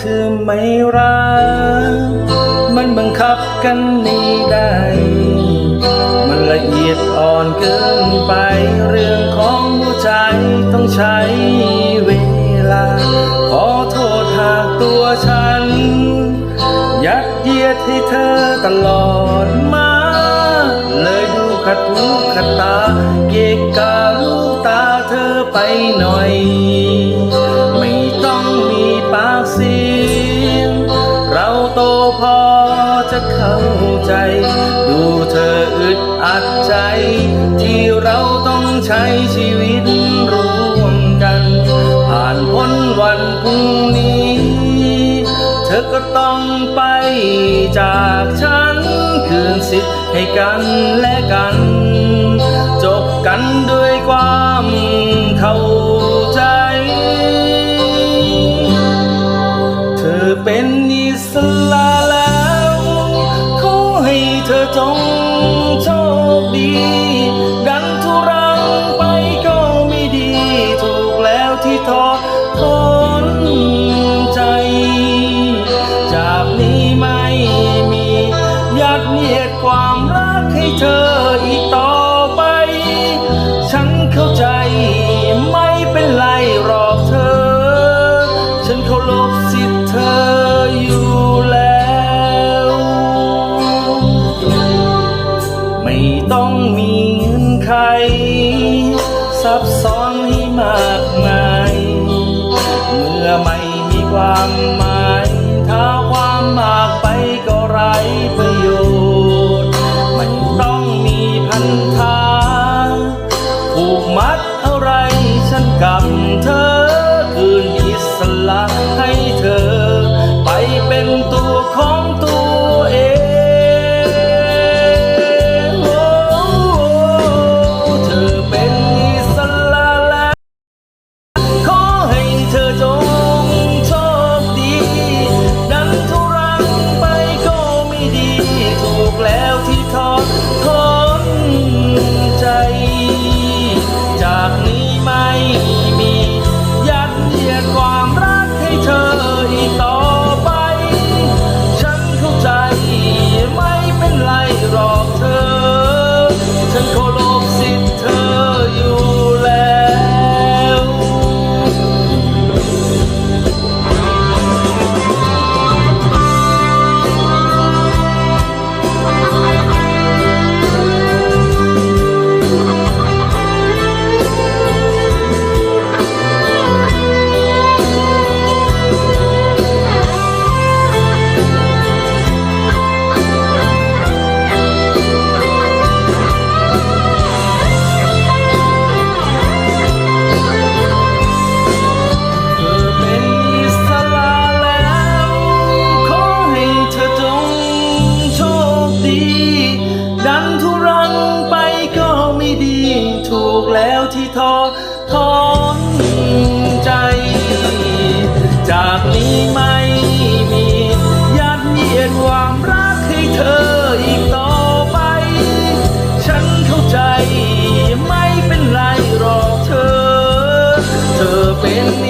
คือไม่รัก มันบังคับกันนี่ได้ มันละเอียดอ่อนเกินไป เรื่องของหัวใจต้องใช้เวลา ขอโทษหากตัวฉัน ยัดเยียดให้เธอตลอดมา เลยดูขัดหูขัดตา เกะกะลูกตาเธอไปหน่อย เข้าใจ ดูเธออึดอัดใจ ที่เราต้องใช้ชีวิตร่วมกัน ผ่านพ้นวันพรุ่งนี้ เธอก็ต้องไปจากฉัน คืนสิทธิ์ให้กันและกัน จบกันด้วยความเข้าใจ เธอเป็นอิสระแล้วขอให้เธอ จงโชคดี ดันทุรังไปก็ไม่ดี ถูกแล้วที่ทอด บซ้อนให้มากมาย เมื่อไม่มีความหมาย ถ้าความมากไปก็ไร้ ใ